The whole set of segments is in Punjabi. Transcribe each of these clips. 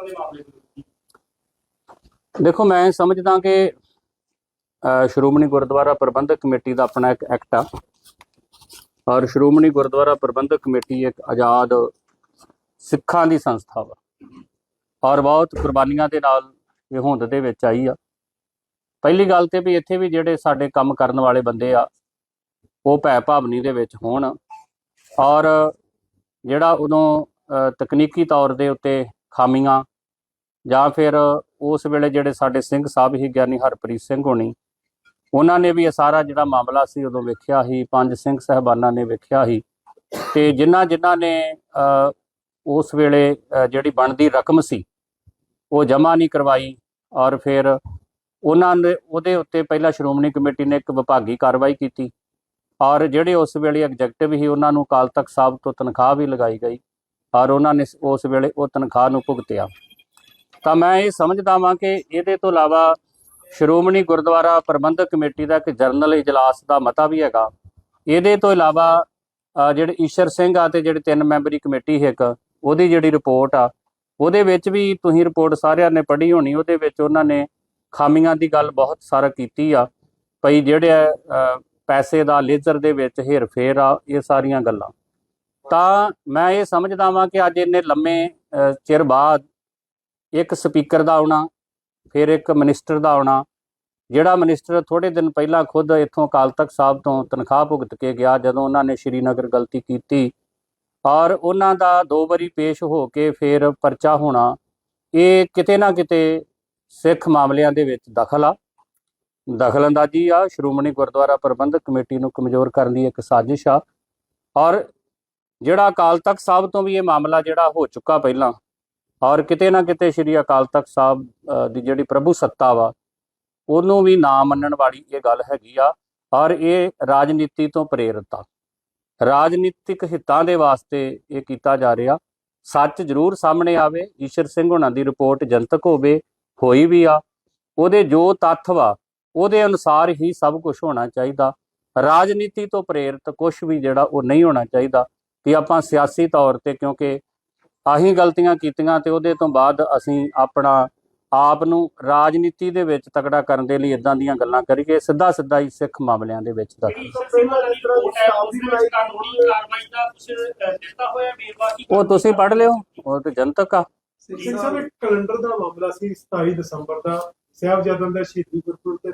ਤਰ੍ਹਾਂ ਦੇ ਮਾਮਲੇ ਦੇਖੋ, ਮੈਂ ਸਮਝਦਾ ਕਿ ਸ਼੍ਰੋਮਣੀ ਗੁਰਦੁਆਰਾ ਪ੍ਰਬੰਧਕ ਕਮੇਟੀ ਦਾ ਆਪਣਾ ਇੱਕ ਐਕਟ ਆ। ਔਰ ਸ਼੍ਰੋਮਣੀ ਗੁਰਦੁਆਰਾ ਪ੍ਰਬੰਧਕ ਕਮੇਟੀ ਇੱਕ ਆਜ਼ਾਦ ਸਿੱਖਾਂ ਦੀ ਸੰਸਥਾ ਵਾ। ਔਰ ਬਹੁਤ ਕੁਰਬਾਨੀਆਂ ਦੇ ਨਾਲ ਇਹ ਹੋਂਦ ਦੇ ਵਿੱਚ ਆਈ ਆ। ਪਹਿਲੀ ਗੱਲ ਤੇ ਵੀ ਇੱਥੇ ਵੀ ਜਿਹੜੇ ਸਾਡੇ ਕੰਮ ਕਰਨ ਵਾਲੇ ਬੰਦੇ ਆ, ਉਹ ਭੈ ਭਾਵਨੀ ਦੇ ਵਿੱਚ ਹੋਣ। ਔਰ ਜਿਹੜਾ ਉਦੋਂ ਤਕਨੀਕੀ ਤੌਰ ਦੇ ਉੱਤੇ ਖਾਮੀਆਂ ਜਾਂ ਫਿਰ ਉਸ ਵੇਲੇ ਜਿਹੜੇ ਸਾਡੇ ਸਿੰਘ ਸਾਹਿਬ ਹੀ ਗਿਆਨੀ ਹਰਪ੍ਰੀਤ ਸਿੰਘ ਹੋਣੀ, ਉਹਨਾਂ ਨੇ ਵੀ ਇਹ ਸਾਰਾ ਜਿਹੜਾ ਮਾਮਲਾ ਸੀ ਉਦੋਂ ਵੇਖਿਆ ਸੀ, ਪੰਜ ਸਿੰਘ ਸਹਿਬਾਨਾਂ ਨੇ ਵੇਖਿਆ ਸੀ। ਤੇ ਜਿਨ੍ਹਾਂ ਜਿਨ੍ਹਾਂ ਨੇ ਉਸ ਵੇਲੇ ਜਿਹੜੀ ਬਣਦੀ ਰਕਮ ਸੀ, ਉਹ ਜਮ੍ਹਾਂ ਨਹੀਂ ਕਰਵਾਈ ਔਰ ਫਿਰ ਉਹਨਾਂ ਨੇ, ਉਹਦੇ ਉੱਤੇ ਪਹਿਲਾਂ ਸ਼੍ਰੋਮਣੀ ਕਮੇਟੀ ਨੇ ਇੱਕ ਵਿਭਾਗੀ ਕਾਰਵਾਈ ਕੀਤੀ ਔਰ ਜਿਹੜੇ ਉਸ ਵੇਲੇ ਐਗਜ਼ੈਕਟਿਵ ਸੀ, ਉਹਨਾਂ ਨੂੰ ਅਕਾਲ ਤਖਤ ਸਾਹਿਬ ਤੋਂ ਤਨਖਾਹ ਵੀ ਲਗਾਈ ਗਈ ਔਰ ਉਹਨਾਂ ਨੇ ਉਸ ਵੇਲੇ ਉਹ ਤਨਖਾਹ ਨੂੰ ਭੁਗਤਿਆ। ਤਾਂ ਮੈਂ ਇਹ ਸਮਝਦਾ ਵਾਂ ਕਿ ਇਹਦੇ ਤੋਂ ਇਲਾਵਾ ਸ਼੍ਰੋਮਣੀ ਗੁਰਦੁਆਰਾ ਪ੍ਰਬੰਧਕ ਕਮੇਟੀ ਦਾ ਇੱਕ ਜਰਨਲ ਇਜਲਾਸ ਦਾ ਮਤਾ ਵੀ ਹੈਗਾ। ਇਹਦੇ ਤੋਂ ਇਲਾਵਾ ਜਿਹੜੇ ਈਸ਼ਰ ਸਿੰਘ ਆ ਤੇ ਜਿਹੜੇ ਤਿੰਨ ਮੈਂਬਰੀ ਕਮੇਟੀ ਹੈ ਇੱਕ ਉਹਦੀ ਜਿਹੜੀ ਰਿਪੋਰਟ ਆ ਉਹਦੇ ਵਿੱਚ ਵੀ ਤੁਸੀਂ ਰਿਪੋਰਟ ਸਾਰਿਆਂ ਨੇ ਪੜ੍ਹੀ ਹੋਣੀ ਉਹਦੇ ਵਿੱਚ ਉਹਨਾਂ ਨੇ ਖਾਮੀਆਂ ਦੀ ਗੱਲ ਬਹੁਤ ਸਾਰਾ ਕੀਤੀ ਆ। ਭਈ ਜਿਹੜੇ ਅ, ਪੈਸੇ ਦਾ ਲੇਜ਼ਰ ਦੇ ਵਿੱਚ ਹੇਰਫੇਰ ਆ ਇਹ ਸਾਰੀਆਂ ਗੱਲਾਂ। ਤਾਂ ਮੈਂ ਇਹ ਸਮਝਦਾ ਵਾਂ ਕਿ ਅੱਜ ਇੰਨੇ ਲੰਮੇ ਚਿਰ ਬਾਅਦ ਇੱਕ ਸਪੀਕਰ ਦਾ ਆਉਣਾ, ਫਿਰ ਇੱਕ ਮਿਨਿਸਟਰ ਦਾ ਆਉਣਾ। ਜਿਹੜਾ ਮਿਨਿਸਟਰ ਥੋੜੇ ਦਿਨ ਪਹਿਲਾਂ ਖੁਦ ਇੱਥੋਂ ਅਕਾਲ ਤਖਤ ਸਾਹਿਬ ਤੋਂ ਤਨਖਾਹ ਭੁਗਤ ਕੇ ਗਿਆ, ਜਦੋਂ ਉਹਨਾਂ ਨੇ ਸ਼੍ਰੀਨਗਰ ਗਲਤੀ ਕੀਤੀ, ਔਰ ਉਹਨਾਂ ਦਾ ਦੋ ਵਾਰੀ ਪੇਸ਼ ਹੋ ਕੇ ਫਿਰ ਪਰਚਾ ਹੋਣਾ, ਇਹ ਕਿਤੇ ਨਾ ਕਿਤੇ ਸਿੱਖ ਮਾਮਲਿਆਂ ਦੇ ਵਿੱਚ ਦਖਲ ਆ। ਦਖਲਅੰਦਾਜ਼ੀ ਆ, ਸ਼੍ਰੋਮਣੀ ਗੁਰਦੁਆਰਾ ਪ੍ਰਬੰਧਕ ਕਮੇਟੀ ਨੂੰ ਕਮਜ਼ੋਰ ਕਰਨ ਦੀ ਇੱਕ ਸਾਜ਼ਿਸ਼ ਆ। ਔਰ ਜਿਹੜਾ ਅਕਾਲ ਤਖਤ ਸਾਹਿਬ ਤੋਂ ਵੀ ਇਹ ਮਾਮਲਾ ਜਿਹੜਾ ਹੋ ਚੁੱਕਾ ਪਹਿਲਾਂ ਔਰ ਕਿਤੇ ਨਾ ਕਿਤੇ ਸ੍ਰੀ ਅਕਾਲ ਤਖਤ ਸਾਹਿਬ ਦੀ ਜਿਹੜੀ ਪ੍ਰਭੂ ਸੱਤਾ ਵਾ, ਉਹਨੂੰ ਵੀ ਨਾ ਮੰਨਣ ਵਾਲੀ ਇਹ ਗੱਲ ਹੈਗੀ ਆ, ਔਰ ਇਹ ਰਾਜਨੀਤੀ ਤੋਂ ਪ੍ਰੇਰਿਤ ਆ। ਰਾਜਨੀਤਿਕ ਹਿੱਤਾਂ ਦੇ ਵਾਸਤੇ ਇਹ ਕੀਤਾ ਜਾ ਰਿਹਾ। ਸੱਚ ਜ਼ਰੂਰ ਸਾਹਮਣੇ ਆਵੇ, ਈਸ਼ਰ ਸਿੰਘ ਹੋਣਾ ਦੀ ਰਿਪੋਰਟ ਜਨਤਕ ਹੋਵੇ, ਹੋਈ ਵੀ ਆ। ਉਹਦੇ ਜੋ ਤੱਥ ਵਾ, ਉਹਦੇ ਅਨੁਸਾਰ ਹੀ ਸਭ ਕੁਝ ਹੋਣਾ ਚਾਹੀਦਾ। ਰਾਜਨੀਤੀ ਤੋਂ ਪ੍ਰੇਰਿਤ ਕੁਝ ਵੀ ਜਿਹੜਾ ਉਹ ਨਹੀਂ ਹੋਣਾ ਚਾਹੀਦਾ, ਕਿ ਆਪਾਂ ਸਿਆਸੀ ਤੌਰ ਤੇ, ਕਿਉਂਕਿ ਆਹੀ ਗਲਤੀਆਂ ਕੀਤੀਆਂ ਤੇ ਉਹਦੇ ਤੋਂ ਬਾਅਦ ਅਸੀਂ ਆਪਣਾ ਆਪ ਨੂੰ ਰਾਜਨੀਤੀ ਦੇ ਵਿੱਚ ਤਕੜਾ ਕਰਨ ਦੇ ਲਈ ਇਦਾਂ ਦੀਆਂ ਗੱਲਾਂ ਕਰੀਏ ਸਿੱਧਾ ਸਿੱਧਾ ਹੀ ਸਿੱਖ ਮਾਮਲਿਆਂ ਦੇ ਵਿੱਚ ਦੀ। ਉਹ ਤੁਸੀਂ ਪੜ੍ਹ ਲਿਓ ਉਹ ਤੇ ਜਨਤਕ ਆ। ਸਿੰਘ ਸਾਹਿਬ ਇੱਕ ਕੈਲੰਡਰ ਦਾ ਮਾਮਲਾ ਸੀ 27 ਦਸੰਬਰ ਦਾ। ਸਾਹਿਬਜ਼ਾਦਿਆਂ ਦਾ ਸ਼ਹੀਦੀ ਗੁਰਪੁਰਬ ਤੇ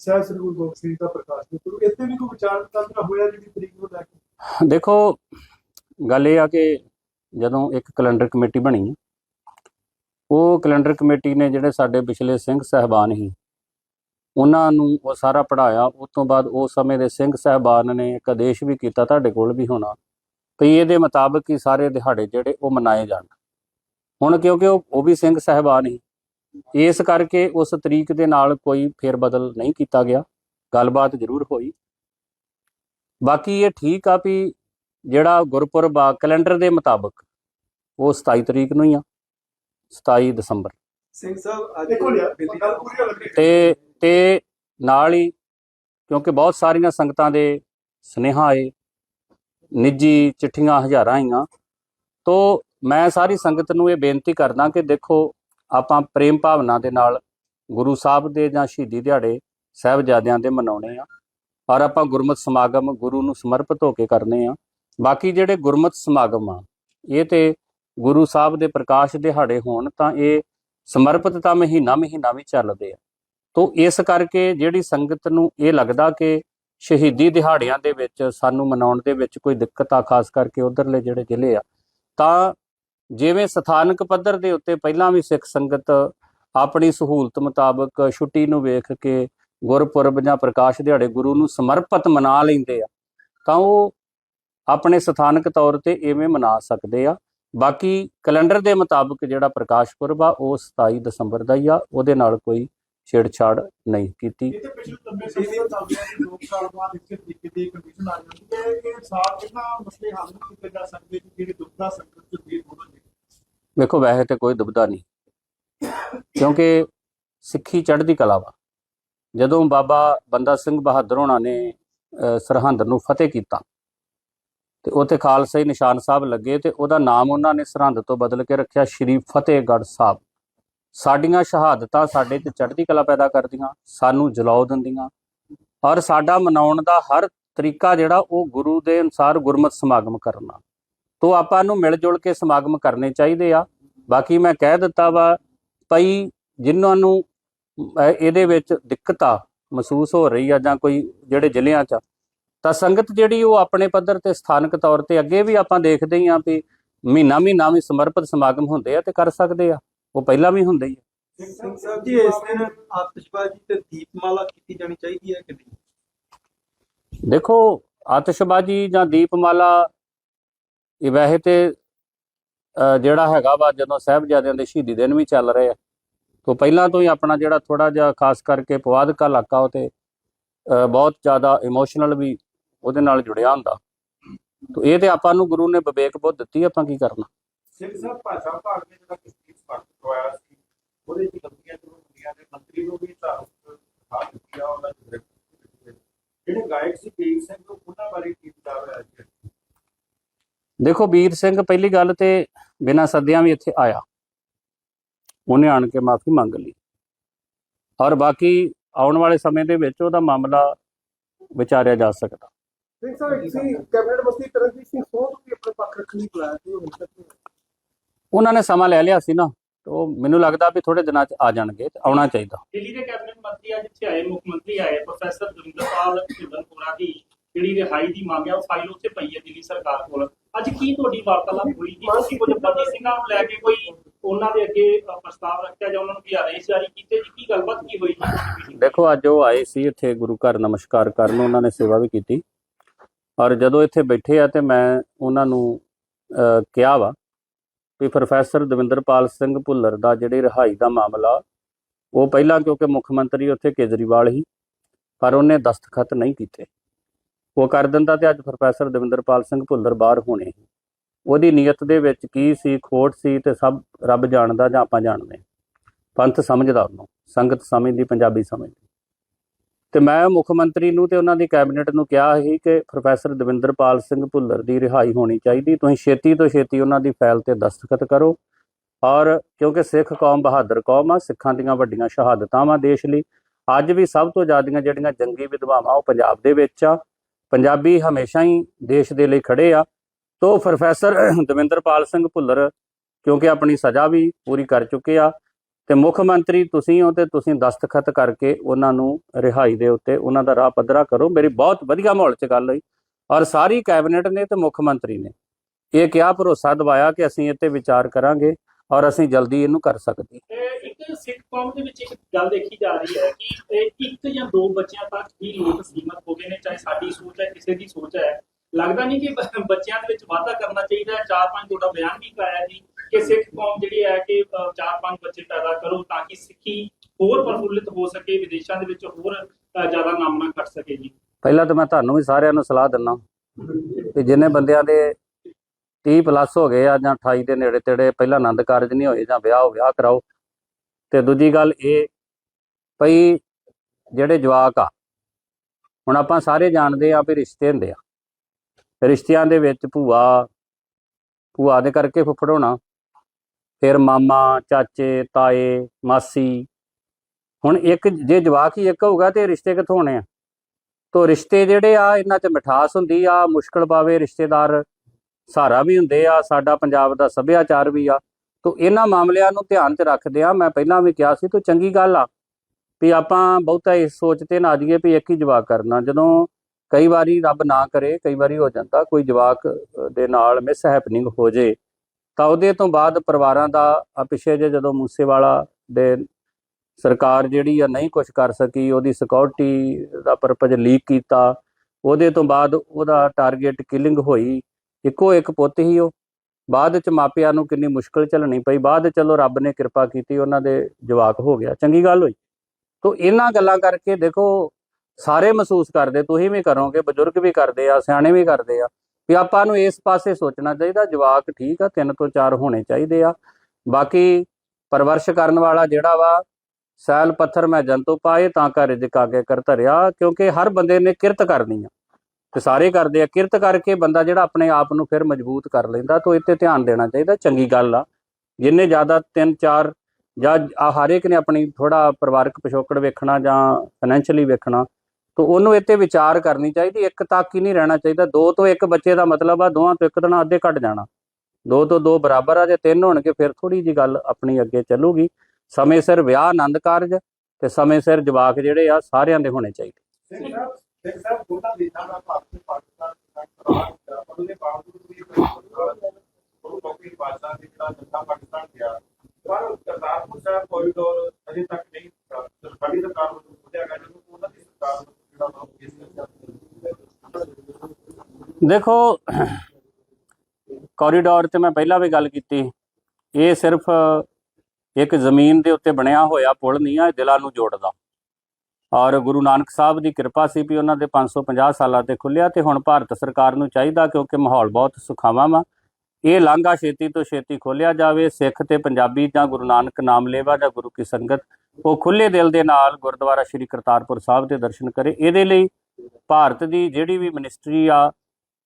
ਸਾਹਿਬ ਸ੍ਰੀ ਗੁਰੂ ਗੋਬਿੰਦ ਸਿੰਘ ਦਾ ਪ੍ਰਕਾਸ਼ ਗੁਰਪੁਰਬ ਇੱਥੇ ਵੀ ਕੋਈ ਵਿਚਾਰ ਵਟਾਂਦਰਾ ਹੋਇਆ ਜਿਹੜੀ ਤਰੀਕ ਨੂੰ ਲੈ ਕੇ? ਦੇਖੋ ਗੱਲ ਇਹ ਆ ਕਿ ਜਦੋਂ ਇੱਕ ਕੈਲੰਡਰ ਕਮੇਟੀ ਬਣੀ, ਉਹ ਕੈਲੰਡਰ ਕਮੇਟੀ ਨੇ ਜਿਹੜੇ ਸਾਡੇ ਪਿਛਲੇ ਸਿੰਘ ਸਹਿਬਾਨ ਸੀ, ਉਹਨਾਂ ਨੂੰ ਉਹ ਸਾਰਾ ਪੜਾਇਆ ਉਸ ਤੋਂ ਬਾਅਦ ਉਸ ਸਮੇਂ ਦੇ ਸਿੰਘ ਸਹਿਬਾਨ ਨੇ ਇੱਕ ਆਦੇਸ਼ ਵੀ ਕੀਤਾ ਤੁਹਾਡੇ ਕੋਲ ਵੀ ਹੋਣਾ, ਵੀ ਇਹਦੇ ਮੁਤਾਬਕ ਹੀ ਸਾਰੇ ਦਿਹਾੜੇ ਜਿਹੜੇ ਉਹ ਮਨਾਏ ਜਾਣ। ਹੁਣ ਕਿਉਂਕਿ ਉਹ ਉਹ ਵੀ ਸਿੰਘ ਸਹਿਬਾਨ ਹੀ ਇਸ ਕਰਕੇ ਉਸ ਤਰੀਕ ਦੇ ਨਾਲ ਕੋਈ ਫੇਰ ਬਦਲ ਨਹੀਂ ਕੀਤਾ ਗਿਆ, ਗੱਲਬਾਤ ਜ਼ਰੂਰ ਹੋਈ। ਬਾਕੀ ਇਹ ਠੀਕ ਆ ਵੀ ਜਿਹੜਾ ਗੁਰਪੁਰਬ ਆ ਕੈਲੰਡਰ ਦੇ ਮੁਤਾਬਕ ਉਹ 27 ਤਰੀਕ ਨੂੰ ਹੀ ਆ 27 ਦਸੰਬਰ। ਸਿੰਘ ਸਾਹਿਬ ਅੱਜ ਦੇਖੋ ਲੱਗੀ ਤੇ ਤੇ ਨਾਲ ਹੀ ਕਿਉਂਕਿ ਬਹੁਤ ਸਾਰੀਆਂ ਸੰਗਤਾਂ ਦੇ ਸੁਨੇਹਾ ਆਏ ਨਿੱਜੀ ਚਿੱਠੀਆਂ ਹਜ਼ਾਰਾਂ ਆਈਆਂ ਤੋ ਮੈਂ ਸਾਰੀ ਸੰਗਤ ਨੂੰ ਇਹ ਬੇਨਤੀ ਕਰਦਾ ਕਿ ਦੇਖੋ ਆਪਾਂ ਪ੍ਰੇਮ ਭਾਵਨਾ ਦੇ ਨਾਲ ਗੁਰੂ ਸਾਹਿਬ ਦੇ ਜਾਂ ਸ਼ਹੀਦੀ ਦਿਹਾੜੇ ਸਾਹਿਬਜ਼ਾਦਿਆਂ ਦੇ ਮਨਾਉਣੇ ਆ ਔਰ ਆਪਾਂ ਗੁਰਮਤਿ ਸਮਾਗਮ ਗੁਰੂ ਨੂੰ ਸਮਰਪਿਤ ਹੋ ਕੇ ਕਰਨੇ ਆ। ਬਾਕੀ ਜਿਹੜੇ ਗੁਰਮਤਿ ਸਮਾਗਮ ਆ, ਇਹ ਤੇ ਗੁਰੂ ਸਾਹਿਬ ਦੇ ਪ੍ਰਕਾਸ਼ ਦਿਹਾੜੇ ਹੋਣ ਤਾਂ ਇਹ ਸਮਰਪਿਤ ਤਾਂ ਮਹੀਨਾ ਮਹੀਨਾ ਵੀ ਚੱਲਦੇ ਆ। ਤੋ ਇਸ ਕਰਕੇ ਜਿਹੜੀ ਸੰਗਤ ਨੂੰ ਇਹ ਲੱਗਦਾ ਕਿ ਸ਼ਹੀਦੀ ਦਿਹਾੜਿਆਂ ਦੇ ਵਿੱਚ, ਸਾਨੂੰ ਮਨਾਉਣ ਦੇ ਵਿੱਚ ਕੋਈ ਦਿੱਕਤ ਆ, ਖਾਸ ਕਰਕੇ ਉਧਰਲੇ ਜਿਹੜੇ ਜ਼ਿਲ੍ਹੇ ਆ, ਤਾਂ ਜਿਵੇਂ ਸਥਾਨਕ ਪੱਧਰ ਦੇ ਉੱਤੇ ਪਹਿਲਾਂ ਵੀ ਸਿੱਖ ਸੰਗਤ ਆਪਣੀ ਸਹੂਲਤ ਮੁਤਾਬਕ ਛੁੱਟੀ ਨੂੰ ਵੇਖ ਕੇ ਗੁਰਪੁਰਬ ਜਾਂ ਪ੍ਰਕਾਸ਼ ਦਿਹਾੜੇ ਗੁਰੂ ਨੂੰ ਸਮਰਪਿਤ ਮਨਾ ਲੈਂਦੇ ਆ, ਤਾਂ ਉਹ ਆਪਣੇ ਸਥਾਨਕ ਤੌਰ ਤੇ ਐਵੇਂ ਮਨਾ ਸਕਦੇ ਆ। ਬਾਕੀ ਕੈਲੰਡਰ ਦੇ ਮੁਤਾਬਕ ਜਿਹੜਾ ਪ੍ਰਕਾਸ਼ ਪੁਰਬ ਆ ਉਹ 27 ਦਸੰਬਰ ਦਾ ਹੀ ਆ ਉਹਦੇ ਨਾਲ ਕੋਈ ਛੇੜਛਾੜ ਨਹੀਂ ਕੀਤੀ। ਇਹ ਤੇ ਪਿਛਲੇ ਲੰਬੇ ਸਮੇਂ ਤੋਂ ਚੱਲ ਰਿਹਾ ਕਿ 2 ਸਾਲ ਬਾਅਦ ਇਸੇ ਤਰੀਕੇ ਦੀ ਕੰਡੀਸ਼ਨ ਆ ਜਾਂਦੀ ਹੈ। ਕਿ ਸਾਲ ਕਿੰਨਾ ਮਸਲੇ ਹੱਲ ਨਹੀਂ ਕੀਤੇ ਜਾ ਸਕਦੇ ਕਿ ਜਿਹੜੇ ਦੁੱਖਦਾ ਸੰਕਟ ਚ ਦੇਰ ਹੋਣਗੇ ਵੇਖੋ ਵੈਸੇ ਤੇ ਕੋਈ ਦੁਬਦਾ ਨਹੀਂ। ਕਿਉਂਕਿ ਸਿੱਖੀ ਚੜ੍ਹਦੀ ਕਲਾ ਵਾ। ਜਦੋਂ ਬਾਬਾ ਬੰਦਾ ਸਿੰਘ ਬਹਾਦਰ ਹੋਣਾ ਨੇ ਸਰਹੰਦ ਨੂੰ ਫਤਿਹ ਕੀਤਾ ਤੇ ਉੱਥੇ ਖਾਲਸਾਈ ਨਿਸ਼ਾਨ ਸਾਹਿਬ ਲੱਗੇ ਤੇ ਉਹਦਾ ਨਾਮ ਉਹਨਾਂ ਨੇ ਸਰਹੰਦ ਤੋਂ ਬਦਲ ਕੇ ਰੱਖਿਆ, ਸ਼੍ਰੀ ਫਤਿਹਗੜ੍ਹ ਸਾਹਿਬ। ਸਾਡੀਆਂ ਸ਼ਹਾਦਤਾਂ ਸਾਡੇ ਤੇ ਚੜ੍ਹਦੀ ਕਲਾ ਪੈਦਾ ਕਰਦੀਆਂ, ਸਾਨੂੰ ਜਲਾਉ ਦਿੰਦੀਆਂ। ਔਰ ਸਾਡਾ ਮਨਾਉਣ ਦਾ ਹਰ ਤਰੀਕਾ ਜਿਹੜਾ, ਉਹ ਗੁਰੂ ਦੇ ਅਨੁਸਾਰ ਗੁਰਮਤ ਸਮਾਗਮ ਕਰਨਾ। ਤੋਂ ਆਪਾਂ ਨੂੰ ਮਿਲ ਜੁਲ ਕੇ ਸਮਾਗਮ ਕਰਨੇ ਚਾਹੀਦੇ ਆ। ਬਾਕੀ ਮੈਂ ਕਹਿ ਦਿੱਤਾ ਵਾ, ਭਈ ਜਿਨ੍ਹਾਂ ਨੂੰ ਇਹਦੇ ਵਿੱਚ ਦਿੱਕਤ ਆ ਮਹਿਸੂਸ ਹੋ ਰਹੀ ਆ ਜਾਂ ਕੋਈ ਜਿਹੜੇ ਜ਼ਿਲ੍ਹਿਆਂ 'ਚ ਤਾਂ ਸੰਗਤ ਜਿਹੜੀ ਉਹ ਆਪਣੇ ਪੱਧਰ ਤੇ ਸਥਾਨਕ ਤੌਰ ਤੇ ਅੱਗੇ ਵੀ ਆਪਾਂ ਦੇਖਦੇ ਹੀ ਆ ਵੀ ਮਹੀਨਾ ਮਹੀਨਾ ਵੀ ਸਮਰਪਿਤ ਸਮਾਗਮ ਹੁੰਦੇ ਆ ਤੇ ਕਰ ਸਕਦੇ ਆ। ਉਹ ਪਹਿਲਾਂ ਵੀ ਹੁੰਦੇ ਹੀ ਆ। ਸਿੰਘ ਸਾਹਿਬ ਜੀ ਇਸ ਦਿਨ ਆਤਿਸ਼ਬਾਜ਼ੀ ਤੇ ਦੀਪਮਾਲਾ ਕੀਤੀ ਜਾਣੀ ਚਾਹੀਦੀ ਹੈ ਕਿ ਨਹੀਂ? ਦੇਖੋ ਆਤਿਸ਼ਬਾਜ਼ੀ ਜਾਂ ਦੀਪਮਾਲਾ ਇਹ ਵੈਸੇ ਤੇ ਜਿਹੜਾ ਹੈਗਾ ਵਾ ਜਦੋਂ ਸਾਹਿਬਜ਼ਾਦਿਆਂ ਦੇ ਸ਼ਹੀਦੀ ਦਿਨ ਵੀ ਚੱਲ ਰਹੇ ਆ ਤੋਂ ਪਹਿਲਾਂ ਤੋਂ ਹੀ ਆਪਣਾ ਜਿਹੜਾ ਥੋੜਾ ਜਿਹਾ ਖਾਸ ਕਰਕੇ ਪਵਾਦਕਾ ਇਲਾਕਾ ਉਹ ਤੇ ਬਹੁਤ ਜ਼ਿਆਦਾ ਇਮੋਸ਼ਨਲ ਵੀ ਉਹਦੇ ਨਾਲ ਜੁੜਿਆ ਹੁੰਦਾ। ਤੋਂ ਇਹ ਤੇ ਆਪਾਂ ਨੂੰ ਗੁਰੂ ਨੇ ਵਿਵੇਕ ਬੁੱਧ ਦਿੱਤੀ ਆਪਾਂ ਕੀ ਕਰਨਾ? ਸਿੰਘ ਸਾਹਿਬ ਭਾਸ਼ਾ ਵਿਭਾਗ ਨੇ ਜਿਹੜਾ ਕਿਸਤੀ ਸਪਸ਼ਟ ਕਰਵਾਇਆ ਸੀ ਉਹਦੇ ਵਿੱਚ ਗਲਤੀਆਂ ਜ਼ਰੂਰ ਹੁੰਦੀਆਂ ਨੇ। ਮੰਤਰੀ ਨੂੰ ਵੀ ਧਾਰਮਿਕ ਹਾਲ ਦਿੱਤੀ ਆ ਉਹਦਾ ਜ਼ਿਕਰ ਕੀਤਾ। ਜਿਹੜੇ ਗਾਇਕ ਸੀ ਪੀਰ ਸਿੰਘ ਉਹਨਾਂ ਬਾਰੇ ਕੀ ਵਿਚਾਰ ਹੋਇਆ ਜੀ? ਦੇਖੋ ਵੀਰ ਸਿੰਘ ਪਹਿਲੀ ਗੱਲ ਤੇ ਬਿਨਾਂ ਸੱਦਿਆਂ ਵੀ ਇੱਥੇ ਆਇਆ। ਉਹਨੇ ਆਣ ਕੇ ਮਾਫੀ ਮੰਗ ਲਈ। ਔਰ ਬਾਕੀ ਆਉਣ ਵਾਲੇ ਸਮੇਂ ਦੇ ਵਿੱਚ ਉਹਦਾ ਮਾਮਲਾ ਵਿਚਾਰਿਆ ਜਾ ਸਕਦਾ। ਸਿੰਘ ਸਾਹਿਬ ਤੁਸੀਂ ਕੈਬਨਿਟ ਮੰਤਰੀ ਤਰਨਜੀਤ ਸਿੰਘ ਸੋਧ ਵੀ ਆਪਣੇ ਪੱਖ ਰੱਖਣ ਲਈ ਬੁਲਾਇਆ ਸੀ ਉਹ ਹੁਣ ਤੱਕ ਨਹੀਂ ਆਏ। ਉਹਨਾਂ ਨੇ ਸਮਾਂ ਲੈ ਲਿਆ ਸੀ ਨਾ ਤੇ ਮੈਨੂੰ ਲੱਗਦਾ ਵੀ ਥੋੜੇ ਦਿਨਾਂ 'ਚ ਆ ਜਾਣਗੇ ਤੇ ਆਉਣਾ ਚਾਹੀਦਾ। ਦਿੱਲੀ ਦੇ ਕੈਬਨਿਟ ਮੰਤਰੀ ਅੱਜ ਇੱਥੇ ਆਏ ਮੁੱਖ ਮੰਤਰੀ ਆਏ ਪ੍ਰੋਫੈਸਰ ਦਵਿੰਦਰਪਾਲ ਢਿੱਲੋਂ ਦੀ ਜਿਹੜੀ ਰਿਹਾਈ ਦੀ ਮੰਗ ਹੈ ਉਹ ਫਾਈਲ ਉੱਥੇ ਪਈ ਹੈ ਦਿੱਲੀ ਸਰਕਾਰ ਕੋਲ। ਅੱਜ ਕੀ ਤੁਹਾਡੀ ਵਾਰਤਾਲਾਪ ਹੋਈ ਜੀ? ਤੁਸੀਂ ਕੁਝ ਬੰਦੀ ਸਿੰਘਾਂ ਨੂੰ ਲੈ ਕੇ ਕੋਈ ਉਹਨਾਂ ਦੇ ਅੱਗੇ ਪ੍ਰਸਤਾਵ ਰੱਖਿਆ ਜਾਂ ਉਹਨਾਂ ਨੂੰ ਆਦੇਸ਼ ਜਾਰੀ ਕੀਤੇ ਜੀ? ਕੀ ਗੱਲਬਾਤ ਕੀ ਹੋਈ ਜੀ? ਦੇਖੋ ਅੱਜ ਉਹ ਆਏ ਸੀ ਇੱਥੇ ਗੁਰੂ ਘਰ ਨਮਸਕਾਰ ਕਰਨ ਉਹਨਾਂ ਨੇ ਸੇਵਾ ਵੀ ਕੀਤੀ। ਔਰ ਜਦੋਂ ਇੱਥੇ ਬੈਠੇ ਆ ਤੇ ਮੈਂ ਉਹਨਾਂ ਨੂੰ ਕਿਹਾ ਵਾ ਵੀ ਪ੍ਰੋਫੈਸਰ ਦਵਿੰਦਰਪਾਲ ਸਿੰਘ ਭੁੱਲਰ ਦਾ ਜਿਹੜੀ ਰਿਹਾਈ ਦਾ ਮਾਮਲਾ, ਉਹ ਪਹਿਲਾਂ ਕਿਉਂਕਿ ਮੁੱਖ ਮੰਤਰੀ ਉੱਥੇ ਕੇਜਰੀਵਾਲ ਹੀ ਪਰ ਉਹਨੇ ਦਸਤਖਤ ਨਹੀਂ ਕੀਤੇ। ਉਹ ਕਰ ਦਿੰਦਾ ਤੇ ਅੱਜ ਪ੍ਰੋਫੈਸਰ ਦਵਿੰਦਰਪਾਲ ਸਿੰਘ ਭੁੱਲਰ ਬਾਹਰ ਹੋਣੇ ਸੀ। ਉਹਦੀ ਨੀਅਤ ਦੇ ਵਿੱਚ ਕੀ ਸੀ, ਖੋਟ ਸੀ ਤੇ ਸਭ ਰੱਬ ਜਾਣਦਾ ਜਾਂ ਆਪਾਂ ਜਾਣਦੇ। ਪੰਥ ਸਮਝਦਾ ਉਹਨੂੰ, ਸੰਗਤ ਸਮਝਦੀ, ਪੰਜਾਬੀ ਸਮਝਦੀ। ਤੇ ਮੈਂ ਮੁੱਖ ਮੰਤਰੀ ਨੂੰ ਤੇ ਉਹਨਾਂ ਦੀ ਕੈਬਨਿਟ ਨੂੰ ਕਿਹਾ ਸੀ ਕਿ ਪ੍ਰੋਫੈਸਰ ਦਵਿੰਦਰਪਾਲ ਸਿੰਘ ਭੁੱਲਰ ਦੀ ਰਿਹਾਈ ਹੋਣੀ ਚਾਹੀਦੀ। ਤੁਸੀਂ ਛੇਤੀ ਤੋਂ ਛੇਤੀ ਉਹਨਾਂ ਦੀ ਫਾਈਲ ਤੇ ਦਸਤਖਤ ਕਰੋ ਔਰ ਕਿਉਂਕਿ ਸਿੱਖ ਕੌਮ ਬਹਾਦਰ ਕੌਮ ਆ, ਸਿੱਖਾਂ ਦੀਆਂ ਵੱਡੀਆਂ ਸ਼ਹਾਦਤਾਂ ਵਾ ਦੇਸ਼ ਲਈ। ਅੱਜ ਵੀ ਸਭ ਤੋਂ ਜ਼ਿਆਦੀਆਂ ਜਿਹੜੀਆਂ ਜੰਗੀ ਵਿਧਵਾਵਾਂ ਉਹ ਪੰਜਾਬ ਦੇ ਵਿੱਚ ਆ। ਪੰਜਾਬੀ ਹਮੇਸ਼ਾ ਹੀ ਦੇਸ਼ ਦੇ ਲਈ ਖੜੇ ਆ। ਤੋ ਪ੍ਰੋਫੈਸਰ ਦਵਿੰਦਰਪਾਲ ਸਿੰਘ ਭੁੱਲਰ ਕਿਉਂਕਿ ਆਪਣੀ ਸਜ਼ਾ ਵੀ ਪੂਰੀ ਕਰ ਚੁੱਕੇ ਆ। ਤੇ ਮੁੱਖ ਮੰਤਰੀ ਤੁਸੀਂ ਹੋ ਤੇ ਤੁਸੀਂ ਦਸਤਖਤ ਕਰਕੇ ਉਹਨਾਂ ਨੂੰ ਰਿਹਾਈ ਦੇ ਉੱਤੇ ਉਹਨਾਂ ਦਾ ਰਾਹ ਪੱਧਰਾ ਕਰੋ। ਮੇਰੀ ਬਹੁਤ ਵਧੀਆ ਮਾਹੌਲ 'ਚ ਗੱਲ ਹੋਈ ਔਰ ਸਾਰੀ ਕੈਬਨਿਟ ਨੇ ਤੇ ਮੁੱਖ ਮੰਤਰੀ ਨੇ। ਇਹ ਕਿਹਾ ਭਰੋਸਾ ਦਿਵਾਇਆ ਕਿ ਅਸੀਂ ਇਹ ਤੇ ਵਿਚਾਰ ਕਰਾਂਗੇ ਔਰ ਅਸੀਂ ਜਲਦੀ ਇਹਨੂੰ ਕਰ ਸਕਦੇ ਇੱਕ ਸਿੱਖ ਕੌਮ ਦੇ ਵਿੱਚ ਇੱਕ ਗੱਲ ਦੇਖੀ ਜਾ ਰਹੀ ਹੈ ਕਿ ਇੱਕ ਜਾਂ ਦੋ ਬੱਚਿਆਂ ਤੱਕ ਹੀ ਲੋਕ ਸੀਮਤ ਹੋ ਗਏ ਨੇ, ਚਾਹੇ ਸਾਡੀ ਸੋਚ ਹੈ, ਕਿਸੇ ਦੀ ਸੋਚ ਹੈ। ਲੱਗਦਾ ਨਹੀਂ ਕਿ ਬੱਚਿਆਂ ਦੇ ਵਿੱਚ ਵਾਧਾ ਕਰਨਾ ਚਾਹੀਦਾ ਚਾਰ ਪੰਜ ਤੁਹਾਡਾ ਬਿਆਨ ਵੀ ਪਾਇਆ ਜੀ ਕਿ ਸਿੱਖ ਕੌਮ ਜਿਹੜੀ ਹੈ ਕਿ ਚਾਰ ਪੰਜ ਬੱਚੇ ਪੈਦਾ ਕਰੋ ਤਾਂ ਕਿ ਸਿੱਖੀ ਹੋਰ ਪ੍ਰਫੁੱਲਿਤ ਹੋ ਸਕੇ, ਵਿਦੇਸ਼ਾਂ ਦੇ ਵਿੱਚ ਹੋਰ ਜ਼ਿਆਦਾ ਨਾਮਣਾ ਕਰ ਸਕੇ ਜੀ। ਪਹਿਲਾਂ ਤਾਂ ਮੈਂ ਤੁਹਾਨੂੰ ਵੀ ਸਾਰਿਆਂ ਨੂੰ ਸਲਾਹ ਦਿੰਦਾ ਕਿ ਜਿੰਨੇ ਬੰਦਿਆਂ ਦੇ 30 ਪਲੱਸ ਹੋ ਗਏ ਆ ਜਾਂ 28 ਦੇ ਨੇੜੇ ਤੇੜੇ, ਪਹਿਲਾਂ ਆਨੰਦ ਕਾਰਜ ਨਹੀਂ ਹੋਏ ਜਾਂ ਵਿਆਹ ਹੋ ਵਿਆਹ ਕਰਾਓ। ਤੇ ਦੂਜੀ ਗੱਲ ਇਹ ਭਈ ਜਿਹੜੇ ਜਵਾਕ ਆ, ਹੁਣ ਆਪਾਂ ਸਾਰੇ ਜਾਣਦੇ ਆ ਵੀ ਰਿਸ਼ਤੇ ਹੁੰਦੇ ਆ। ਰਿਸ਼ਤਿਆਂ ਦੇ ਵਿੱਚ ਭੂਆ ਭੂਆ ਦੇ ਕਰਕੇ ਫੁੱਫੜ ਹੋਣਾ। ਫਿਰ ਮਾਮਾ, ਚਾਚੇ, ਤਾਏ, ਮਾਸੀ। ਹੁਣ ਇੱਕ ਜੇ ਜਵਾਕ ਹੀ ਇੱਕ ਹੋਊਗਾ ਤੇ ਰਿਸ਼ਤੇ ਕਿੱਥੋਂ ਹੋਣੇ ਆ? ਤੋ ਰਿਸ਼ਤੇ ਜਿਹੜੇ ਆ, ਇਹਨਾਂ 'ਚ ਮਿਠਾਸ ਹੁੰਦੀ ਆ, ਮੁਸ਼ਕਲ ਪਾਵੇ ਰਿਸ਼ਤੇਦਾਰ। ਸਹਾਰਾ ਵੀ ਹੁੰਦੇ ਆ, ਸਾਡਾ ਪੰਜਾਬ ਦਾ ਸੱਭਿਆਚਾਰ ਵੀ ਆ। ਤੋ ਇਹਨਾਂ ਮਾਮਲਿਆਂ ਨੂੰ ਧਿਆਨ 'ਚ ਰੱਖਦੇ ਆ। ਮੈਂ ਪਹਿਲਾਂ ਵੀ ਕਿਹਾ ਸੀ, ਤੋ ਚੰਗੀ ਗੱਲ ਆ ਵੀ ਆਪਾਂ ਬਹੁਤਾ ਇਸ ਸੋਚ ਤੇ ਨਾ ਜਾਈਏ ਵੀ ਇੱਕ ਹੀ ਜਵਾਕ ਕਰਨਾ। ਜਦੋਂ ਕਈ ਵਾਰੀ ਰੱਬ ਨਾ ਕਰੇ, ਕਈ ਵਾਰੀ ਹੋ ਜਾਂਦਾ, ਕੋਈ ਜਵਾਕ ਦੇ ਨਾਲ ਮਿਸ ਹੈਪਨਿੰਗ ਹੋ ਜੇ, ਤਾਂ ਉਹਦੇ ਤੋਂ ਬਾਅਦ ਪਰਿਵਾਰਾਂ ਦਾ ਆ ਪਿੱਛੇ ਜੇ ਜਦੋਂ ਮੂਸੇਵਾਲਾ ਦੇ ਸਰਕਾਰ ਜਿਹੜੀ ਆ ਨਹੀਂ ਕੁਝ ਕਰ ਸਕੀ, ਉਹਦੀ ਸਿਕਿਉਰਿਟੀ ਦਾ ਪਰਪਸ ਲੀਕ ਕੀਤਾ, ਉਹਦੇ ਤੋਂ ਬਾਅਦ ਉਹਦਾ ਟਾਰਗੇਟ ਕਿਲਿੰਗ ਹੋਈ, ਇੱਕੋ ਇੱਕ ਪੁੱਤ ਹੀ ਉਹ। ਬਾਅਦ ਚ ਮਾਪਿਆਂ ਨੂੰ ਕਿੰਨੀ ਮੁਸ਼ਕਲ ਝੱਲਣੀ ਪਈ, ਬਾਅਦ ਚਲੋ ਰੱਬ ਨੇ ਕਿਰਪਾ ਕੀਤੀ, ਉਹਨਾਂ ਦੇ ਜਵਾਕ ਹੋ ਗਿਆ, ਚੰਗੀ ਗੱਲ ਹੋਈ। ਤੋਂ ਇਹਨਾਂ ਗੱਲਾਂ ਕਰਕੇ ਦੇਖੋ ਸਾਰੇ ਮਹਿਸੂਸ ਕਰਦੇ, ਤੁਸੀਂ ਵੀ ਕਰੋਗੇ ਬਜ਼ੁਰਗ ਵੀ ਕਰਦੇ ਆ, ਸਿਆਣੇ ਵੀ ਕਰਦੇ ਆ, ਵੀ ਆਪਾਂ ਨੂੰ ਇਸ ਪਾਸੇ ਸੋਚਣਾ ਚਾਹੀਦਾ, ਜਵਾਕ ਠੀਕ ਆ, ਤਿੰਨ ਤੋਂ ਚਾਰ ਹੋਣੇ ਚਾਹੀਦੇ ਆ। ਬਾਕੀ ਪਰਵਰਸ਼ ਕਰਨ ਵਾਲਾ ਜਿਹੜਾ ਵਾ, ਸੈਲ, ਪੱਥਰ ਮੈਂ ਜੰਤੂ ਪਾਏ, ਤਾਂ ਕਰ ਰਿਜਕ ਆਗੇ ਕਰ ਧਰਿਆ, ਕਿਉਂਕਿ ਹਰ ਬੰਦੇ ਨੇ ਕਿਰਤ ਕਰਨੀ ਆ। ਤੇ ਸਾਰੇ ਕਰਦੇ ਆ, ਕਿਰਤ ਕਰਕੇ ਬੰਦਾ ਜਿਹੜਾ ਆਪਣੇ ਆਪ ਨੂੰ ਫਿਰ ਮਜ਼ਬੂਤ ਕਰ ਲੈਂਦਾ, ਤਾਂ ਇੱਥੇ ਧਿਆਨ ਦੇਣਾ ਚਾਹੀਦਾ, ਚੰਗੀ ਗੱਲ ਆ। ਜਿੰਨੇ ਜ਼ਿਆਦਾ ਤਿੰਨ, ਚਾਰ, ਜਾਂ ਆ ਹਰ ਇੱਕ ਨੇ ਆਪਣੀ ਥੋੜਾ ਪਰਿਵਾਰਕ ਪਿਛੋਕੜ ਵੇਖਣਾ ਜਾਂ ਫਾਈਨੈਂਸ਼ੀਅਲੀ ਵੇਖਣਾ ਤਾਂ ਉਹਨੂੰ ਇੱਥੇ ਵਿਚਾਰ ਕਰਨੀ ਚਾਹੀਦੀ, ਇੱਕ ਤੱਕ ਹੀ ਨਹੀਂ ਰਹਿਣਾ ਚਾਹੀਦਾ। ਦੋ ਤੋਂ ਇੱਕ ਬੱਚੇ ਦਾ ਮਤਲਬ ਆ, ਦੋਵਾਂ ਤੋਂ ਇੱਕ ਦਿਨ ਅੱਧੇ ਘਟ ਜਾਣਾ। ਦੋ ਤੋਂ ਦੋ ਬਰਾਬਰ ਆ, ਜੇ ਤਿੰਨ ਹੋਣਗੇ, ਫਿਰ ਥੋੜੀ ਜੀ ਗੱਲ ਆਪਣੀ ਅੱਗੇ ਚੱਲੂਗੀ। ਸਮੇਂ ਸਿਰ ਵਿਆਹ, ਆਨੰਦ ਕਾਰਜ ਤੇ ਸਮੇਂ ਸਿਰ ਜਵਾਕ ਜਿਹੜੇ ਆ, ਸਾਰਿਆਂ ਦੇ ਹੋਣੇ ਚਾਹੀਦੇ। ਸਿੰਘ ਸਾਹਿਬ ਸਿੰਘ ਸਾਹਿਬ, ਦੋਨਾਂ ਦੇਸ਼ਾਂ ਦਾ ਭਾਰਤ ਤੇ ਪਾਕਿਸਤਾਨ ਦਾ ਕਰਾਰ ਹੁੰਦਾ ਪਰ ਉਹਦੇ ਬਾਵਜੂਦ ਵੀ ਗੁਰੂ ਗੋਬਿੰਦ ਪਾਤਸ਼ਾਹ ਦੀ ਜਿਹੜਾ ਜਨਤਾ ਪਾਕਿਸਤਾਨ ਗਿਆ ਪਰ ਕਰਤਾਰਪੁਰ ਸਾਹਿਬ ਕੋਰੀਡੋਰ ਅਜੇ ਤੱਕ ਨਹੀਂ ਅਹ ਸਾਡੀ ਸਰਕਾਰ ਵੱਲੋਂ ਖੋਲਿਆ ਗਿਆ ਜਦੋਂ ਉਹਨਾਂ ਦੀ ਸਰਕਾਰ ਵੱਲੋਂ ਜਿਹੜਾ ਵਾ ਉਹ ਇਸ ਦੇਖੋ ਕੋਰੀਡੋਰ ਤੇ ਮੈਂ ਪਹਿਲਾਂ ਵੀ ਗੱਲ ਕੀਤੀ। ਇਹ ਸਿਰਫ ਇੱਕ ਜ਼ਮੀਨ ਦੇ ਉੱਤੇ ਬਣਿਆ ਹੋਇਆ ਪੁਲ ਨਹੀਂ ਆ ਦਿਲਾਂ ਨੂੰ ਜੋੜਦਾ। ਔਰ ਗੁਰੂ ਨਾਨਕ ਸਾਹਿਬ ਦੀ ਕਿਰਪਾ ਸੀ ਵੀ ਉਹਨਾਂ ਦੇ 550 ਸਾਲਾਂ ਤੇ ਖੁੱਲਿਆ ਤੇ ਹੁਣ ਭਾਰਤ ਸਰਕਾਰ ਨੂੰ ਚਾਹੀਦਾ ਕਿਉਂਕਿ ਮਾਹੌਲ ਬਹੁਤ ਸੁਖਾਵਾਂ ਵਾ। ਇਹ ਲਾਂਘਾ ਛੇਤੀ ਤੋਂ ਛੇਤੀ ਖੋਲਿਆ ਜਾਵੇ, ਸਿੱਖ ਤੇ ਪੰਜਾਬੀ ਜਾਂ ਗੁਰੂ ਨਾਨਕ ਨਾਮ ਲੇਵਾ ਜਾਂ ਗੁਰੂ ਕੀ ਸੰਗਤ, ਉਹ ਖੁੱਲੇ ਦਿਲ ਦੇ ਨਾਲ ਗੁਰਦੁਆਰਾ ਸ੍ਰੀ ਕਰਤਾਰਪੁਰ ਸਾਹਿਬ ਦੇ ਦਰਸ਼ਨ ਕਰੇ। ਇਹਦੇ ਲਈ ਭਾਰਤ ਦੀ ਜਿਹੜੀ ਵੀ ਮਿਨਿਸਟਰੀ ਆ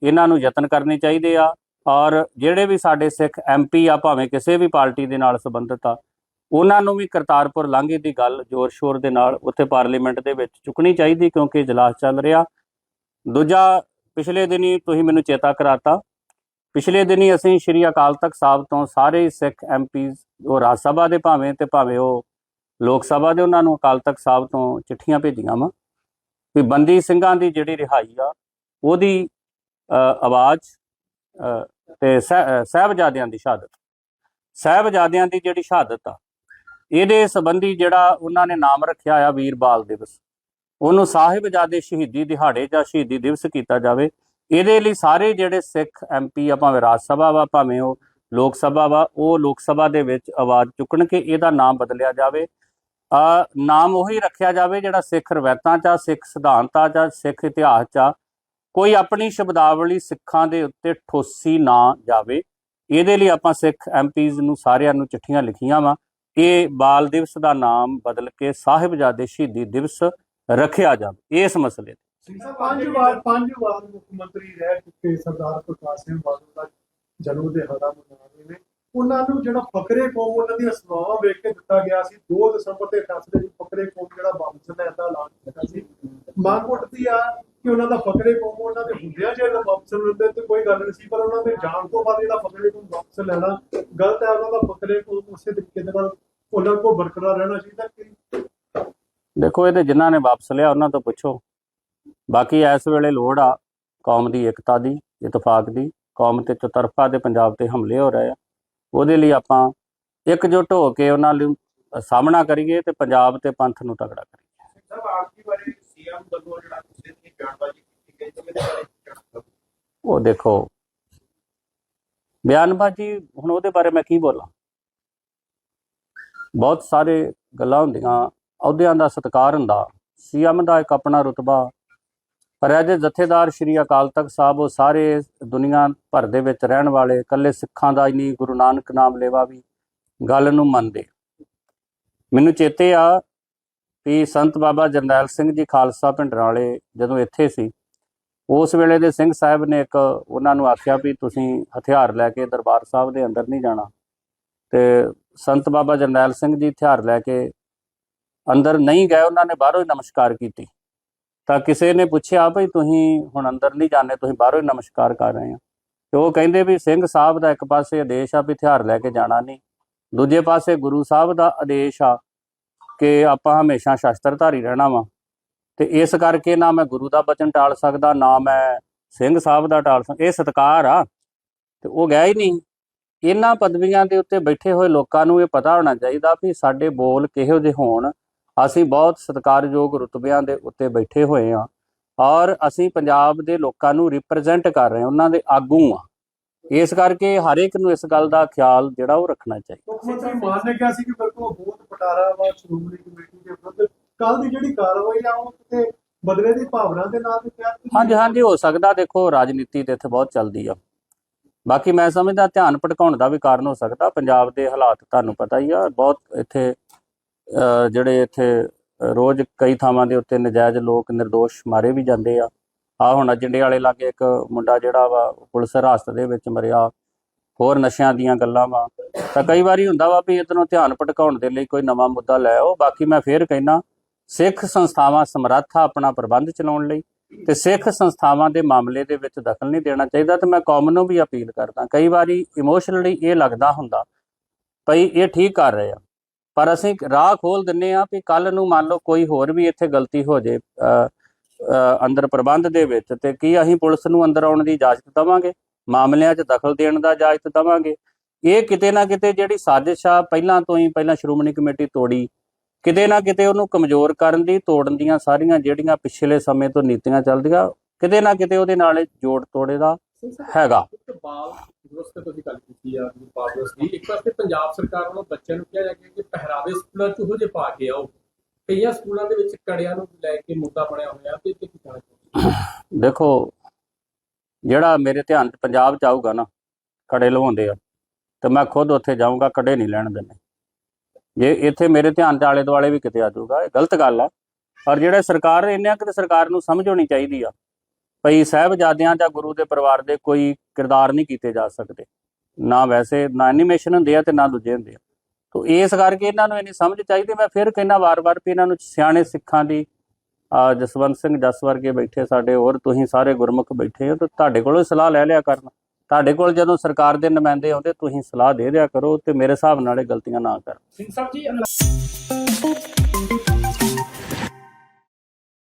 ਇਹਨਾਂ ਨੂੰ ਯਤਨ ਕਰਨੇ ਚਾਹੀਦੇ ਆ ਔਰ ਜਿਹੜੇ ਵੀ ਸਾਡੇ ਸਿੱਖ ਐਮਪੀ ਆ ਭਾਵੇਂ ਕਿਸੇ ਵੀ ਪਾਰਟੀ ਦੇ ਨਾਲ ਸੰਬੰਧਿਤ ਆ, ਉਹਨਾਂ ਨੂੰ ਵੀ ਕਰਤਾਰਪੁਰ ਲਾਂਘੇ ਦੀ ਗੱਲ ਜ਼ੋਰ ਸ਼ੋਰ ਦੇ ਨਾਲ ਉੱਥੇ ਪਾਰਲੀਮੈਂਟ ਦੇ ਵਿੱਚ ਚੁੱਕਣੀ ਚਾਹੀਦੀ ਕਿਉਂਕਿ ਇਜਲਾਸ ਚੱਲ ਰਿਹਾ। ਦੂਜਾ, ਪਿਛਲੇ ਦਿਨੀ ਤੁਸੀਂ ਮੈਨੂੰ ਚੇਤਾ ਕਰਾਤਾ, ਪਿਛਲੇ ਦਿਨੀ ਅਸੀਂ ਸ਼੍ਰੀ ਅਕਾਲ ਤਖਤ ਸਾਹਿਬ ਤੋਂ ਸਾਰੇ ਸਿੱਖ ਐਮਪੀਜ਼ ਉਹ ਰਾਜ ਸਭਾ ਦੇ ਭਾਵੇਂ ਤੇ ਭਾਵੇਂ ਉਹ ਲੋਕ ਸਭਾ ਦੇ ਉਹਨਾਂ ਨੂੰ ਅਕਾਲ ਤਖਤ ਸਾਹਿਬ ਤੋਂ ਚਿੱਠੀਆਂ ਭੇਜੀਆਂ ਵਾ ਵੀ ਬੰਦੀ ਸਿੰਘਾਂ ਦੀ ਜਿਹੜੀ ਰਿਹਾਈ ਆ, ਉਹਦੀ ਆਵਾਜ਼ ਅ, ਤੇ ਸਹਿ- ਸਾਹਿਬਜ਼ਾਦਿਆਂ ਦੀ ਸ਼ਹਾਦਤ। ਸਾਹਿਬਜ਼ਾਦਿਆਂ ਦੀ ਜਿਹੜੀ ਸ਼ਹਾਦਤ ਆ ਇਹਦੇ ਸੰਬੰਧੀ ਜਿਹੜਾ ਉਹਨਾਂ ਨੇ ਨਾਮ ਰੱਖਿਆ ਆ ਵੀਰ ਬਾਲ ਦਿਵਸ। ਉਹਨੂੰ ਸਾਹਿਬਜ਼ਾਦੇ ਸ਼ਹੀਦੀ ਦਿਹਾੜੇ ਜਾਂ ਸ਼ਹੀਦੀ ਦਿਵਸ ਕੀਤਾ ਜਾਵੇ। ਇਹਦੇ ਲਈ ਸਾਰੇ ਜਿਹੜੇ ਸਿੱਖ ਐਮਪੀ ਆ ਭਾਵੇਂ ਰਾਜ ਸਭਾ ਵਾ ਭਾਵੇਂ ਉਹ ਲੋਕ ਸਭਾ ਵਾ ਉਹ ਲੋਕ ਸਭਾ ਦੇ ਵਿੱਚ ਆਵਾਜ਼ ਚੁੱਕਣ ਕਿ ਇਹਦਾ ਨਾਮ ਬਦਲਿਆ ਜਾਵੇ। ਆ ਨਾਮ ਉਹੀ ਰੱਖਿਆ ਜਾਵੇ ਜਿਹੜਾ ਸਿੱਖ ਰਵਾਇਤਾਂ ਚ ਆ, ਸਿੱਖ ਸਿਧਾਂਤਾਂ ਚ ਆ, ਸਿੱਖ ਇਤਿਹਾਸ ਚ ਆ। ਕੋਈ ਆਪਣੀ ਸ਼ਬਦਾਵਲੀ ਸਿੱਖਾਂ ਦੇ ਉੱਤੇ ਠੋਸੀ ਨਾ ਜਾਵੇ। ਇਹਦੇ ਲਈ ਆਪਾਂ ਸਿੱਖ ਐਮਪੀਜ਼ ਨੂੰ ਸਾਰਿਆਂ ਨੂੰ ਚਿੱਠੀਆਂ ਲਿਖੀਆਂ ਵਾ। ਇਹ ਬਾਲ ਦਿਵਸ ਦਾ ਨਾਮ ਬਦਲ ਕੇ ਸਾਹਿਬਜ਼ਾਦੇ ਸ਼ਹੀਦੀ ਦਿਵਸ ਰੱਖਿਆ ਜਾਵੇ, ਇਸ ਮਸਲੇ ਤੇ। ਪੰਜ ਵਾਰ ਪੰਜ ਵਾਰ ਮੁੱਖ ਮੰਤਰੀ ਰਹਿ ਚੁੱਕੇ ਸਰਦਾਰ ਪ੍ਰਕਾਸ਼ ਸਿੰਘ ਬਾਦਲ ਦਾ ਜਨਮ ਦਿਹਾੜਾ ਮਨਾ ਰਹੇ ਨੇ। ਉਹਨਾਂ ਨੂੰ ਜਿਹੜਾ ਫਕਰੇ ਕੌਮ, ਉਹਨਾਂ ਦੀਆਂ ਸੇਵਾਵਾਂ ਵੇਖ ਕੇ ਦਿੱਤਾ ਗਿਆ ਸੀ। 2 ਦਸੰਬਰ ਦੇ ਵਿੱਚ ਫਕਰੇ ਕੌਮ ਜਿਹੜਾ ਵਾਪਸ ਲੈਣ ਦਾ ਐਲਾਨ ਕੀਤਾ ਸੀ। ਮੰਗ ਉੱਠਦੀ ਆ ਕਿ ਉਹਨਾਂ ਦਾ ਫਕਰੇ ਕੌਮ ਉਹਨਾਂ ਦੇ ਹੁੰਦਿਆਂ ਜੇ ਵਾਪਸ ਲੈਂਦੇ ਤੇ ਕੋਈ ਗੱਲ ਨਹੀਂ ਸੀ ਪਰ ਉਹਨਾਂ ਦੇ ਜਾਣ ਤੋਂ ਬਾਅਦ ਜਿਹੜਾ ਫਕਰੇ ਕੌਮ ਵਾਪਸ ਲੈਣਾ ਗਲਤ ਹੈ ਉਹਨਾਂ ਦਾ ਫਕਰੇ ਕੌਮ ਉਸੇ ਤਰੀਕੇ ਦੇ ਨਾਲ ਉਹਨਾਂ ਕੋਲ ਬਰਕਰਾਰ ਰਹਿਣਾ ਚਾਹੀਦਾ ਕਿ ਦੇਖੋ ਇਹਦੇ ਜਿਨ੍ਹਾਂ ਨੇ ਵਾਪਸ ਲਿਆ ਉਹਨਾਂ ਤੋਂ ਪੁੱਛੋ। ਬਾਕੀ ਇਸ ਵੇਲੇ ਲੋੜ ਆ ਕੌਮ ਦੀ ਏਕਤਾ ਦੀ ਇਤਫਾਕ ਦੀ। ਕੌਮ ਤੇ ਚਤਰਫਾ ਦੇ ਪੰਜਾਬ ਤੇ ਹਮਲੇ ਹੋ ਰਹੇ ਆ। ਉਹਦੇ ਲਈ ਆਪਾਂ ਇਕਜੁੱਟ ਹੋ ਕੇ ਉਹਨਾਂ ਨੂੰ ਸਾਹਮਣਾ ਕਰੀਏ ਤੇ ਪੰਜਾਬ ਤੇ ਪੰਥ ਨੂੰ ਤਗੜਾ ਕਰੀਏ। ਸਾਹਿਬ ਆਖਰੀ ਵਾਰੀ ਸੀਐਮ ਵੱਲੋਂ ਜਿਹੜਾ ਬਿਆਨਬਾਜ਼ੀ ਕੀਤੀ ਗਈ ਤੇ ਇਹਦੇ ਬਾਰੇ ਕੀ ਕਹਿਣਾ ਉਹ ਦੇਖੋ, ਬਿਆਨਬਾਜ਼ੀ, ਹੁਣ ਉਹਦੇ ਬਾਰੇ ਮੈਂ ਕੀ ਬੋਲਾਂ? ਬਹੁਤ ਸਾਰੇ ਗੱਲਾਂ ਹੁੰਦੀਆਂ, ਅਹੁਦਿਆਂ ਦਾ ਸਤਿਕਾਰ ਹੁੰਦਾ। ਸੀਐਮ ਦਾ ਇੱਕ ਆਪਣਾ ਰੁਤਬਾ, ਪਰ ਇਹਦੇ ਜਥੇਦਾਰ ਸ਼੍ਰੀ ਅਕਾਲ ਤਖਤ ਸਾਹਿਬ, ਉਹ ਸਾਰੇ ਦੁਨੀਆ ਭਰ ਦੇ ਵਿੱਚ ਰਹਿਣ ਵਾਲੇ, ਇਕੱਲੇ ਸਿੱਖਾਂ ਦਾ ਹੀ ਨਹੀਂ, ਗੁਰੂ ਨਾਨਕ ਨਾਮ ਲੇਵਾ ਵੀ ਗੱਲ ਨੂੰ ਮੰਨਦੇ। ਮੈਨੂੰ ਚੇਤੇ ਆ ਵੀ ਸੰਤ ਬਾਬਾ ਜਰਨੈਲ ਸਿੰਘ ਜੀ ਖਾਲਸਾ ਪਿੰਡਰਾਲੇ ਜਦੋਂ ਇੱਥੇ ਸੀ, ਉਸ ਵੇਲੇ ਦੇ ਸਿੰਘ ਸਾਹਿਬ ਨੇ ਇੱਕ ਉਹਨਾਂ ਨੂੰ ਆਖਿਆ ਵੀ ਤੁਸੀਂ ਹਥਿਆਰ ਲੈ ਕੇ ਦਰਬਾਰ ਸਾਹਿਬ ਦੇ ਅੰਦਰ ਨਹੀਂ ਜਾਣਾ। ਤੇ ਸੰਤ ਬਾਬਾ ਜਰਨੈਲ ਸਿੰਘ ਜੀ ਹਥਿਆਰ ਲੈ ਕੇ ਅੰਦਰ ਨਹੀਂ ਗਏ, ਉਹਨਾਂ ਨੇ ਬਾਹਰੋਂ ਹੀ ਨਮਸਕਾਰ ਕੀਤੀ। ਤਾਂ ਕਿਸੇ ਨੇ ਪੁੱਛਿਆ ਭਈ ਤੁਸੀਂ ਹੁਣ ਅੰਦਰ ਨਹੀਂ ਜਾਣੇ ਤੁਸੀਂ ਬਾਹਰੋਂ ਹੀ ਨਮਸਕਾਰ ਕਰ ਰਹੇ ਆ ਤੇ ਉਹ ਕਹਿੰਦੇ ਵੀ ਸਿੰਘ ਸਾਹਿਬ ਦਾ ਇੱਕ ਪਾਸੇ ਆਦੇਸ਼ ਆ ਵੀ ਹਥਿਆਰ ਲੈ ਕੇ ਜਾਣਾ ਨਹੀਂ, ਦੂਜੇ ਪਾਸੇ ਗੁਰੂ ਸਾਹਿਬ ਦਾ ਆਦੇਸ਼ ਆ ਕਿ ਆਪਾਂ ਹਮੇਸ਼ਾ ਸ਼ਸਤਰਧਾਰੀ ਰਹਿਣਾ ਵਾ। ਤੇ ਇਸ ਕਰਕੇ ਨਾ ਮੈਂ ਗੁਰੂ ਦਾ ਬਚਨ ਟਾਲ ਸਕਦਾ, ਨਾ ਮੈਂ ਸਿੰਘ ਸਾਹਿਬ ਦਾ ਟਾਲ ਸਕਦਾ। ਇਹ ਸਤਕਾਰ ਆ। ਤੇ ਉਹ ਗਿਆ ਹੀ ਨਹੀਂ। ਇਹਨਾਂ ਪਦਵੀਆਂ ਦੇ ਉੱਤੇ ਬੈਠੇ ਹੋਏ ਲੋਕਾਂ ਨੂੰ ਇਹ ਪਤਾ ਹੋਣਾ ਚਾਹੀਦਾ ਵੀ ਸਾਡੇ ਬੋਲ ਕਿਹੋ ਜਿਹੇ ਹੋਣ। ਅਸੀਂ ਬਹੁਤ ਸਤਿਕਾਰਯੋਗ ਰੁਤਬਿਆਂ ਦੇ ਉੱਤੇ ਬੈਠੇ ਹੋਏ ਆ। ਔਰ ਅਸੀਂ ਪੰਜਾਬ ਦੇ ਲੋਕਾਂ ਨੂੰ ਰਿਪਰੈਜ਼ੈਂਟ ਕਰ ਰਹੇ ਹਾਂ, ਉਹਨਾਂ ਦੇ ਆਗੂ ਆ। ਇਸ ਕਰਕੇ ਹਰ ਇੱਕ ਨੂੰ ਇਸ ਗੱਲ ਦਾ ਖਿਆਲ ਜਿਹੜਾ ਉਹ ਰੱਖਣਾ ਚਾਹੀਦਾ। ਮੁੱਖ ਮੰਤਰੀ ਮਾਨ ਨੇ ਕਿਹਾ ਸੀ ਕਿ ਮੇਰੇ ਬਹੁਤ ਪਟਾਰਾ ਵਾ ਸ਼੍ਰੋਮਣੀ ਕਮੇਟੀ ਦੇ ਵਿਰੁੱਧ। ਕੱਲ ਦੀ ਜਿਹੜੀ ਕਾਰਵਾਈ ਆ ਉਹ ਕਿਤੇ ਬਦਲੇ ਦੀ ਭਾਵਨਾ ਦੇ ਨਾਲ ਕਿਹਾ ਹਾਂਜੀ ਹਾਂਜੀ ਹੋ ਸਕਦਾ ਦੇਖੋ ਰਾਜਨੀਤੀ ਤੇ ਇੱਥੇ ਬਹੁਤ ਚੱਲਦੀ ਆ। ਬਾਕੀ ਮੈਂ ਸਮਝਦਾ ਧਿਆਨ ਭਟਕਾਉਣ ਦਾ ਵੀ ਕਾਰਨ ਹੋ ਸਕਦਾ। ਪੰਜਾਬ ਦੇ ਹਾਲਾਤ ਤੁਹਾਨੂੰ ਪਤਾ ਹੀ ਆ ਬਹੁਤ ਇੱਥੇ ਅਹ, ਜਿਹੜੇ ਇੱਥੇ ਰੋਜ਼ ਕਈ ਥਾਵਾਂ ਦੇ ਉੱਤੇ ਨਜਾਇਜ਼ ਲੋਕ ਨਿਰਦੋਸ਼ ਮਾਰੇ ਵੀ ਜਾਂਦੇ ਆ। ਆ ਹੁਣ ਅਜੰਡੇ ਵਾਲੇ ਲਾਗੇ ਇੱਕ ਮੁੰਡਾ ਜਿਹੜਾ ਵਾ ਪੁਲਿਸ ਹਿਰਾਸਤ ਦੇ ਵਿੱਚ ਮਰਿਆ। ਹੋਰ ਨਸ਼ਿਆਂ ਦੀਆਂ ਗੱਲਾਂ ਵਾ। ਤਾਂ ਕਈ ਵਾਰੀ ਹੁੰਦਾ ਵਾ ਵੀ ਇਧਰੋਂ ਧਿਆਨ ਭਟਕਾਉਣ ਦੇ ਲਈ ਕੋਈ ਨਵਾਂ ਮੁੱਦਾ ਲੈ ਆਓ। ਬਾਕੀ ਮੈਂ ਫੇਰ ਕਹਿਣਾ ਸਿੱਖ ਸੰਸਥਾਵਾਂ ਸਮਰੱਥ ਆ ਆਪਣਾ ਪ੍ਰਬੰਧ ਚਲਾਉਣ ਲਈ ਤੇ ਸਿੱਖ ਸੰਸਥਾਵਾਂ ਦੇ ਮਾਮਲੇ ਦੇ ਵਿੱਚ ਦਖਲ ਨਹੀਂ ਦੇਣਾ ਚਾਹੀਦਾ ਤੇ ਮੈਂ ਕੌਮ ਨੂੰ ਵੀ ਅਪੀਲ ਕਰਦਾ। ਕਈ ਵਾਰੀ ਇਮੋਸ਼ਨਲੀ ਇਹ ਲੱਗਦਾ ਹੁੰਦਾ, ਭਈ ਇਹ ਠੀਕ ਕਰ ਰਹੇ ਆ। ਪਰ ਅਸੀਂ ਰਾਹ ਖੋਲ ਦਿੰਨੇ ਆ ਵੀ ਕੱਲ ਨੂੰ ਮੰਨ ਲਓ ਕੋਈ ਹੋਰ ਵੀ ਇੱਥੇ ਗਲਤੀ ਹੋ ਜੇ ਅੰਦਰ ਪ੍ਰਬੰਧ ਦੇ ਵਿੱਚ ਤੇ ਕੀ ਅਸੀਂ ਪੁਲਿਸ ਨੂੰ ਅੰਦਰ ਆਉਣ ਦੀ ਇਜਾਜ਼ਤ ਦੇਵਾਂਗੇ? ਮਾਮਲਿਆਂ 'ਚ ਦਖਲ ਦੇਣ ਦਾ ਇਜਾਜ਼ਤ ਦੇਵਾਂਗੇ। ਇਹ ਕਿਤੇ ਨਾ ਕਿਤੇ ਜਿਹੜੀ ਸਾਜ਼ਿਸ਼ ਆ ਪਹਿਲਾਂ ਤੋਂ ਹੀ ਪਹਿਲਾਂ ਸ਼੍ਰੋਮਣੀ ਕਮੇਟੀ ਤੋੜੀ ਕਿਤੇ ਨਾ ਕਿਤੇ ਉਹਨੂੰ ਕਮਜ਼ੋਰ ਕਰਨ ਦੀ ਤੋੜਨ ਦੀਆਂ ਸਾਰੀਆਂ ਜਿਹੜੀਆਂ ਪਿਛਲੇ ਸਮੇਂ ਤੋਂ ਨੀਤੀਆਂ ਚੱਲਦੀਆਂ ਕਿਤੇ ਨਾ ਕਿਤੇ ਉਹਦੇ ਨਾਲ ਜੋੜ ਤੋੜੇ ਦਾ ਹੈਗਾ। ਇੱਕ ਬਾਲ ਦਿਵਸ ਤੇ ਤੁਸੀਂ ਗੱਲ ਕੀਤੀ ਆ ਵੀ ਬਾਲ ਦਿਵਸ ਦੀ। ਇੱਕ ਪਾਸੇ ਪੰਜਾਬ ਸਰਕਾਰ ਵੱਲੋਂ ਬੱਚਿਆਂ ਨੂੰ ਕਿਹਾ ਜਾ ਗਿਆ ਕਿ ਪਹਿਰਾਵੇ ਸਕੂਲਾਂ 'ਚ ਉਹੋ ਪਾ ਕੇ ਆਓ। ਕਈਆਂ ਸਕੂਲਾਂ ਦੇ ਵਿੱਚ ਕੜਿਆਂ ਨੂੰ ਲੈ ਕੇ ਮੁੱਦਾ ਬਣਿਆ ਹੋਇਆ ਤੇ ਇੱਥੇ ਕੀ ਕਹਿਣਾ ਚਾਹੁੰਦੇ ਦੇਖੋ ਜਿਹੜਾ ਮੇਰੇ ਧਿਆਨ 'ਚ ਪੰਜਾਬ 'ਚ ਆਊਗਾ ਨਾ ਕੜੇ ਲਵਾਉਂਦੇ ਆ, ਤੇ ਮੈਂ ਖੁਦ ਉੱਥੇ ਜਾਊਂਗਾ ਕੜੇ ਨਹੀਂ ਲੈਣ ਦਿੰਦੇ। ਜੇ ਇੱਥੇ ਮੇਰੇ ਧਿਆਨ 'ਚ ਆਲੇ ਦੁਆਲੇ ਵੀ ਕਿਤੇ ਆ ਜਾਊਗਾ, ਇਹ ਗਲਤ ਗੱਲ ਆ। ਔਰ ਜਿਹੜੇ ਸਰਕਾਰ ਇੰਨਿਆਂ ਕਿ ਸਰਕਾਰ ਨੂੰ ਸਮਝ ਹੋਣੀ ਚਾਹੀਦੀ ਆ, ਭਈ ਸਾਹਿਬਜ਼ਾਦਿਆਂ ਜਾਂ ਗੁਰੂ ਦੇ ਪਰਿਵਾਰ ਦੇ ਕੋਈ ਕਿਰਦਾਰ ਨਹੀਂ ਕੀਤੇ ਜਾ ਸਕਦੇ। ਨਾ ਵੈਸੇ, ਨਾ ਐਨੀਮੇਸ਼ਨ ਹੁੰਦੇ ਆ ਤੇ ਨਾ ਦੂਜੇ ਹੁੰਦੇ ਆ। ਤੋ ਇਸ ਕਰਕੇ ਇਹਨਾਂ ਨੂੰ ਇੰਨੀ ਸਮਝ ਚਾਹੀਦੀ, ਮੈਂ ਫਿਰ ਕਹਿੰਦਾ ਵਾਰ-ਵਾਰ ਵੀ ਇਹਨਾਂ ਨੂੰ ਸਿਆਣੇ ਸਿੱਖਾਂ ਦੀ ਆ ਜਸਵੰਤ ਸਿੰਘ ਜਸ ਵਰਗੇ ਬੈਠੇ ਸਾਡੇ ਹੋਰ, ਤੁਸੀਂ ਸਾਰੇ ਗੁਰਮੁਖ ਬੈਠੇ ਹੋ ਤਾਂ ਤੁਹਾਡੇ ਕੋਲੋਂ ਸਲਾਹ ਲੈ ਲਿਆ ਕਰਨ। ਤੁਹਾਡੇ ਕੋਲ ਜਦੋਂ ਸਰਕਾਰ ਦੇ ਨੁਮਾਇੰਦੇ ਆਉਂਦੇ, ਤੁਸੀਂ ਸਲਾਹ ਦੇ ਦਿਆ ਕਰੋ ਤੇ ਮੇਰੇ ਹਿਸਾਬ ਨਾਲ ਇਹ ਗਲਤੀਆਂ ਨਾ ਕਰੋ ਸਿੰਘ ਸਾਹਿਬ ਜੀ